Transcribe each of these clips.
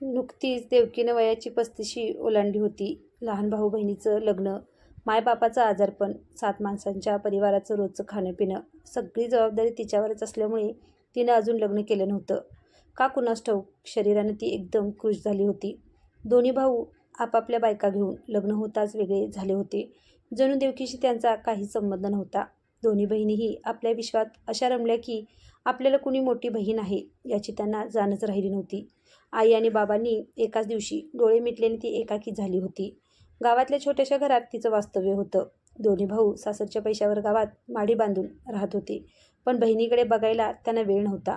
नुकतीच देवकीनं वयाची पस्तीशी ओलांडली होती. लहान भाऊ बहिणीचं लग्न मायबापाचं आजारपण सात माणसांच्या परिवाराचं रोजचं खाणंपिणं सगळी जबाबदारी तिच्यावरच असल्यामुळे तिनं अजून लग्न केलं नव्हतं. का कुणास ठाऊक शरीरानं ती एकदम खुश झाली होती. दोन्ही भाऊ आपापल्या बायका घेऊन लग्न होताच वेगळे झाले होते. जणू देवकीशी त्यांचा काही संबंध नव्हता. दोन्ही बहिणीही आपल्या विश्वात अशा रमल्या की आपल्याला कुणी मोठी बहीण आहे याची त्यांना जाणच राहिली नव्हती. आई आणि बाबांनी एकाच दिवशी डोळे मिटल्याने ती एकाकी झाली होती. गावातल्या छोट्याशा घरात तिचं वास्तव्य होतं. दोन्ही भाऊ सासरच्या पैशावर गावात माडी बांधून राहत होते. पण बहिणीकडे बघायला त्यांना वेळ नव्हता.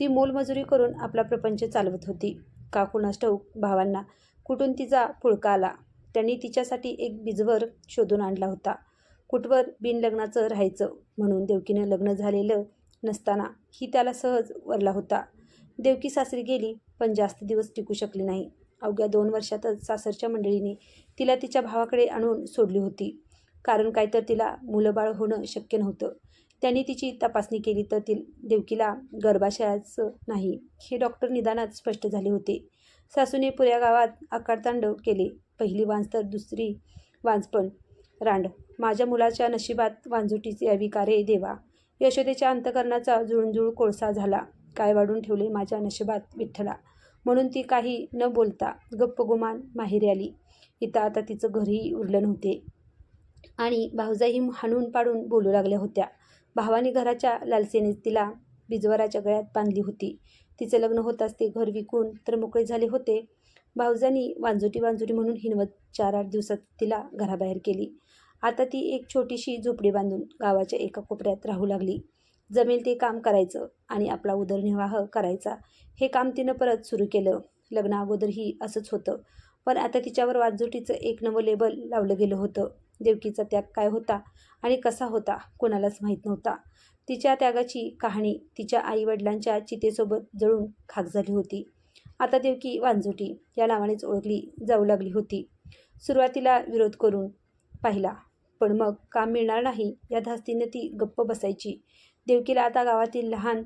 ती मोलमजुरी करून आपला प्रपंच चालवत होती. का कुणास ठाऊक भावांना कुठून तिचा पुळका आला? त्यांनी तिच्यासाठी एक बिजवर शोधून आणला होता. कुठवर बिनलग्नाचं राहायचं म्हणून देवकीनं लग्न झालेलं नसताना ही त्याला सहज वरला होता. देवकी सासरी गेली पण जास्त दिवस टिकू शकली नाही. अवघ्या दोन वर्षातच सासरच्या मंडळीने तिला तिच्या भावाकडे आणून सोडली होती. कारण काय तर तिला मुलंबाळ होणं शक्य नव्हतं. त्यांनी तिची तपासणी केली तर ती देवकीला गर्भाशयाचं नाही. हे डॉक्टर निदानात स्पष्ट झाले होते. सासूने पुऱ्या गावात आकारतांडव केले. पहिली वांज तर दुसरी वांजपण रांड माझ्या मुलाच्या नशिबात वांजुटीची यावी का रे देवा? यशोदेच्या अंतकरणाचा जुळजुळ कोळसा झाला. काय वाढून ठेवले माझ्या नशिबात विठ्ठला? म्हणून ती काही न बोलता गप्प गुमान माहेरी आली. इथं आता तिचं घरही उरलं नव्हते. आणि भाऊजाही हाणून पाडून बोलू लागल्या होत्या. भावाने घराच्या लालसेने तिला बिजवराच्या गळ्यात बांधली होती. तिचं लग्न होताच ते घर विकून तर मोकळे झाले होते. भाऊजांनी वांजुटी वांजुटी म्हणून हिनवत चार आठ दिवसात तिला घराबाहेर केली. आता ती एक छोटीशी झोपडी बांधून गावाच्या एका कोपऱ्यात राहू लागली. जमेल ते काम करायचं आणि आपला उदरनिर्वाह करायचा. हे काम तिनं परत सुरू केलं. लग्नाअगोदरही असंच होतं. पण आता तिच्यावर वाजोटीचं एक नवं लेबल लावलं गेलं होतं. देवकीचा त्याग काय होता आणि कसा होता कोणालाच माहीत नव्हता. तिच्या त्यागाची कहाणी तिच्या आईवडिलांच्या चितेसोबत जळून खाक झाली होती. आता देवकी वांजोटी या नावानेच ओळखली जाऊ लागली होती. सुरुवातीला विरोध करून पाहिला पण मग काम मिळणार नाही या धास्तीनं ती गप्प बसायची. देवकीला आता गावातील लहान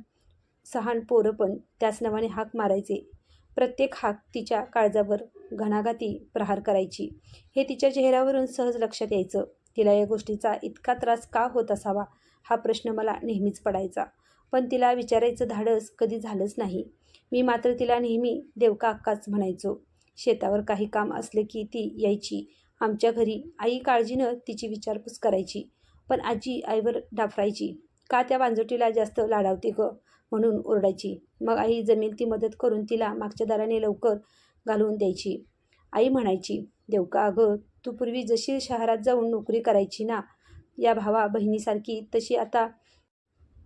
सहान पोरं पण त्याच नावाने हाक मारायचे. प्रत्येक हाक तिच्या काळजावर घणाघाती प्रहार करायची. हे तिच्या चेहऱ्यावरून सहज लक्षात यायचं. तिला या गोष्टीचा इतका त्रास का होत असावा हा प्रश्न मला नेहमीच पडायचा. पण तिला विचारायचं धाडस कधी झालंच नाही. मी मात्र तिला नेहमी देवका अक्काच म्हणायचो. शेतावर काही काम असले की ती यायची. आमच्या घरी आई काळजीनं तिची विचारपूस करायची. पण आजी आईवर डाफरायची. का त्या वांजोटीला जास्त लाडावते ग? म्हणून ओरडायची. मग आई जमेल ती मदत करून तिला मागच्या दाराने लवकर घालवून द्यायची. आई म्हणायची देवका अगं तू पूर्वी जशी शहरात जाऊन नोकरी करायची ना या भावा बहिणीसारखी तशी आता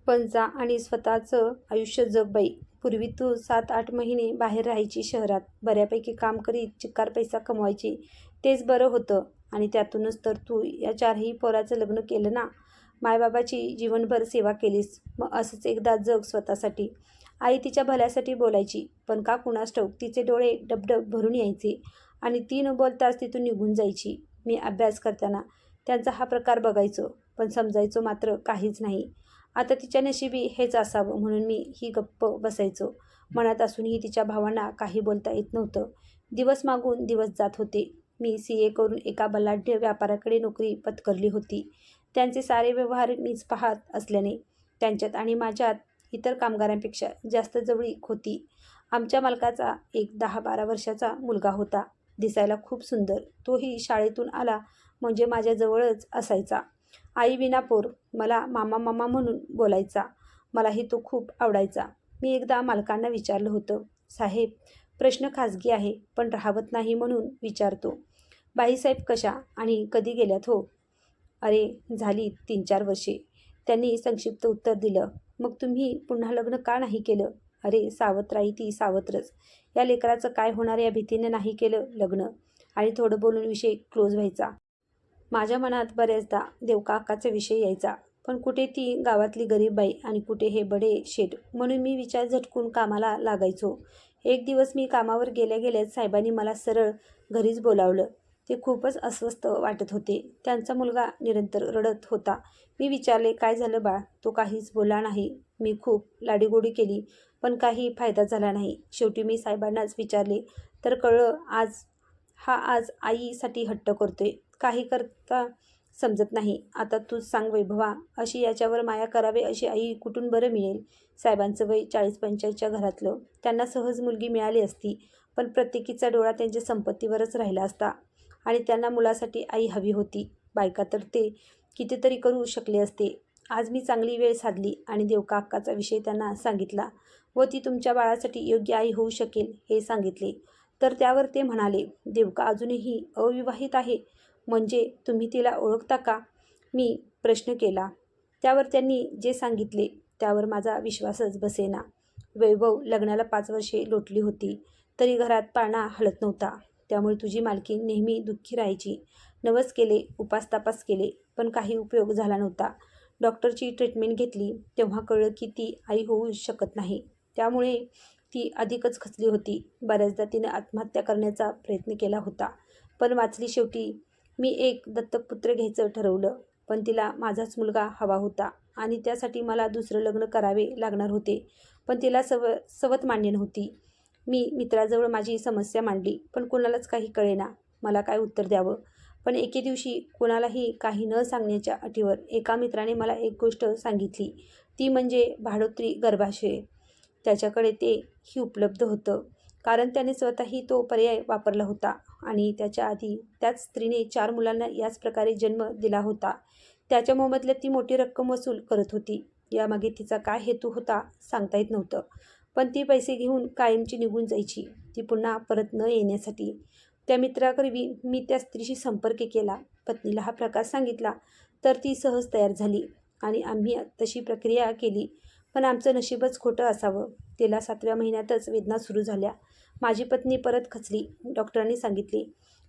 पण जा आणि स्वतःचं आयुष्य जग बाई. पूर्वी तू सात आठ महिने बाहेर राहायची शहरात. बऱ्यापैकी काम करीत चिक्कार पैसा कमवायची. तेच बरं होतं. आणि त्यातूनच तर तू या चारही पोराचं लग्न केलं ना मायबाबाची जीवनभर सेवा केलीस. मग असंच एकदा जग स्वतःसाठी. आई तिच्या भल्यासाठी बोलायची पण का कुणास ठाऊक तिचे डोळे डबडब भरून यायचे आणि ती न बोलताच तिथून निघून जायची. मी अभ्यास करताना त्यांचा हा प्रकार बघायचो पण समजायचो मात्र काहीच नाही. आता तिच्या नशिबी हेच असावं म्हणून मी ही गप्प बसायचो. मनात असूनही तिच्या भावांना काही बोलता येत नव्हतं. दिवस मागून दिवस जात होते. मी सी ए करून एका बलाढ्य व्यापाराकडे नोकरी पत्करली होती. त्यांचे सारे व्यवहार मीच पाहत असल्याने त्यांच्यात आणि माझ्यात इतर कामगारांपेक्षा जास्त जवळीक होती. आमच्या मालकाचा एक दहा बारा वर्षाचा मुलगा होता. दिसायला खूप सुंदर. तोही शाळेतून आला म्हणजे माझ्याजवळच असायचा. आई विनापोर मला मामा मामा म्हणून बोलायचा. मलाही तो खूप आवडायचा. मी एकदा मालकांना विचारलं होतं साहेब प्रश्न खाजगी आहे पण राहवत नाही म्हणून विचारतो. बाईसाहेब कशा आणि कधी गेल्यात हो? अरे झाली तीन चार वर्षे. त्यांनी संक्षिप्त उत्तर दिलं. मग तुम्ही पुन्हा लग्न का नाही केलं? अरे सावत्राई ती सावत्रच. या लेकराचं काय होणार या भीतीने नाही केलं लग्न? आणि थोडं बोलून विषय क्लोज व्हायचा. माझ्या मनात बऱ्याचदा देवकाकाचा विषय यायचा. पण कुठे ती गावातली गरीब बाई आणि कुठे हे बडे शेट म्हणून मी विचार झटकून कामाला लागायचो. एक दिवस मी कामावर गेल्या गेल्याच साहेबांनी मला सरळ घरीच बोलावलं. ते खूपच अस्वस्थ वाटत होते. त्यांचा मुलगा निरंतर रडत होता. मी विचारले काय झालं बाळ? तो काहीच बोला नाही. मी खूप लाडीगोडी केली पण काही फायदा झाला नाही. शेवटी मी साहेबांनाच विचारले तर कळलं आज हा आज आईसाठी हट्ट करतोय. काही करता समजत नाही. आता तूच सांग वैभवा अशी याच्यावर माया करावे अशी आई कुठून बरं मिळेल साहेबांचं वय चाळीस पंचाळीसच्या घरातलं. त्यांना सहज मुलगी मिळाली असती पण प्रत्येकीचा डोळा त्यांच्या संपत्तीवरच राहिला असता. आणि त्यांना मुलासाठी आई हवी होती. बायका तर ते कितीतरी करू शकले असते. आज मी चांगली वेळ साधली आणि देवका विषय त्यांना सांगितला व ती तुमच्या बाळासाठी योग्य आई होऊ शकेल हे सांगितले. तर त्यावर ते म्हणाले देवका अजूनही अविवाहित आहे. म्हणजे तुम्ही तिला ओळखता का? मी प्रश्न केला. त्यावर त्यांनी जे सांगितले त्यावर माझा विश्वासच बसेना. वैभव लग्नाला पाच वर्षे लोटली होती. तरी घरात पाळणा हलत नव्हता. त्यामुळे तुझी मालकी नेहमी दुःखी राहायची. नवस केले उपासतापास केले पण काही उपयोग झाला नव्हता. डॉक्टरची ट्रीटमेंट घेतली तेव्हा कळलं की ती आई होऊ शकत नाही. त्यामुळे ती अधिकच खचली होती. बऱ्याचदा तिने आत्महत्या करण्याचा प्रयत्न केला होता. पण वाचली शेवटी मी एक दत्तक पुत्र घ्यायचं ठरवलं पण तिला माझाच मुलगा हवा होता आणि त्यासाठी मला दुसरं लग्न करावे लागणार होते. पण तिला सव सवत मान्य नव्हती. मी मित्राजवळ माझी समस्या मांडली पण कोणालाच काही कळेना. मला काय उत्तर द्यावं? पण एके दिवशी कोणालाही काही न सांगण्याच्या अटीवर एका मित्राने मला एक गोष्ट सांगितली. ती म्हणजे भाडोत्री गर्भाशय. त्याच्याकडे ते ही उपलब्ध होतं. कारण त्याने स्वतःही तो पर्याय वापरला होता आणि त्याच्या आधी त्याच स्त्रीने चार मुलांना याच प्रकारे जन्म दिला होता. त्याच्या मोबदल्यात ती मोठी रक्कम वसूल करत होती. यामागे तिचा काय हेतू होता सांगता येत नव्हतं. पण ती पैसे घेऊन कायमची निघून जायची ती पुन्हा परत न येण्यासाठी. त्या मित्राकरवी मी त्या स्त्रीशी संपर्क केला. पत्नीला हा प्रकार सांगितला तर ती सहज तयार झाली आणि आम्ही तशी प्रक्रिया केली. पण आमचं नशीबच खोटं असावं. तिला सातव्या महिन्यातच वेदना सुरू झाल्या. माझी पत्नी परत खचली. डॉक्टरांनी सांगितले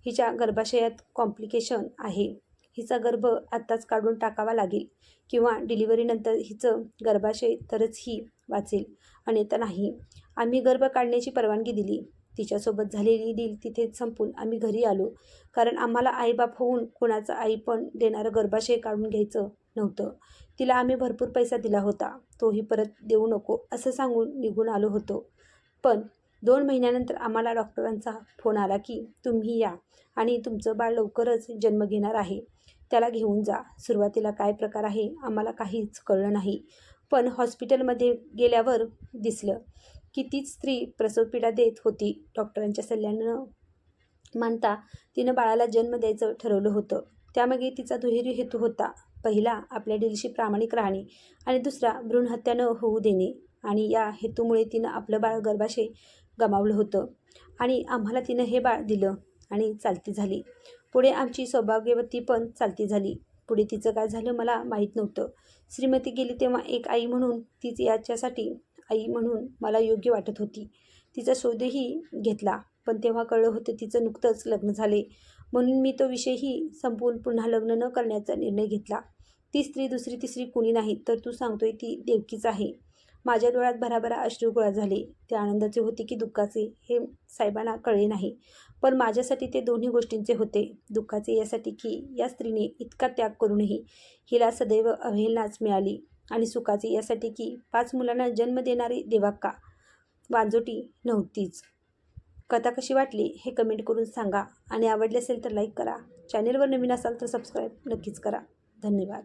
हिच्या गर्भाशयात कॉम्प्लिकेशन आहे. हिचा गर्भ आत्ताच काढून टाकावा लागेल किंवा डिलिव्हरीनंतर हिचं गर्भाशय तरच ही वाचेल. अन्यथा नाही. आम्ही गर्भ काढण्याची परवानगी दिली. तिच्यासोबत झालेली डील तिथेच संपून आम्ही घरी आलो. कारण आम्हाला आईबाप होऊन कोणाचं आई पण देणारं गर्भाशय काढून घ्यायचं नव्हतं. तिला आम्ही भरपूर पैसा दिला होता. तोही परत देऊ नको असं सांगून निघून आलो होतो. पण दोन महिन्यानंतर आम्हाला डॉक्टरांचा फोन आला की तुम्ही या आणि तुमचं बाळ लवकरच जन्म घेणार आहे. त्याला घेऊन जा. सुरुवातीला काय प्रकार आहे आम्हाला काहीच कळलं नाही. पण हॉस्पिटलमध्ये गेल्यावर दिसलं की तीच स्त्री प्रसवपीडा देत होती. डॉक्टरांच्या सल्ल्यानं मानता तिनं बाळाला जन्म द्यायचं ठरवलं होतं. त्यामागे तिचा दुहेरी हेतू होता. पहिला आपल्या डीलशी प्रामाणिक राहणे आणि दुसरा भ्रूणहत्या न होऊ देणे आणि या हेतूमुळे तिनं आपलं बाळ गर्भाशय गमावलं होतं आणि आम्हाला तिनं हे बाळ दिलं आणि चालती झाली. पुढे आमची सौभाग्यवती पण चालती झाली. पुढे तिचं काय झालं मला माहीत नव्हतं. श्रीमती गेली तेव्हा एक आई म्हणून तीच याच्यासाठी आई म्हणून मला योग्य वाटत होती. तिचा शोधही घेतला पण तेव्हा कळलं होतं तिचं नुकतंच लग्न झाले. म्हणून मी तो विषयही संपवून पुन्हा लग्न न करण्याचा निर्णय घेतला. ती स्त्री दुसरी तिसरी कुणी नाही तर तू सांगतोय ती देवकीच आहे. माझ्या डोळ्यात भराभरा अश्रू गोळा झाले. ते आनंदाचे होते की दुःखाचे हे साहेबांना कळले नाही. पण माझ्यासाठी ते दोन्ही गोष्टींचे होते. दुःखाचे यासाठी की या स्त्रीने इतका त्याग करूनही हिला सदैव अवहेलनाच मिळाली. आणि सुखाचे यासाठी की पाच मुलांना जन्म देणारी देवाक्का वांजोटी नव्हतीच. कथा कशी वाटली हे कमेंट करून सांगा. आणि आवडले असेल तर लाईक करा. चॅनेलवर नवीन असाल तर सबस्क्राईब नक्कीच करा. धन्यवाद.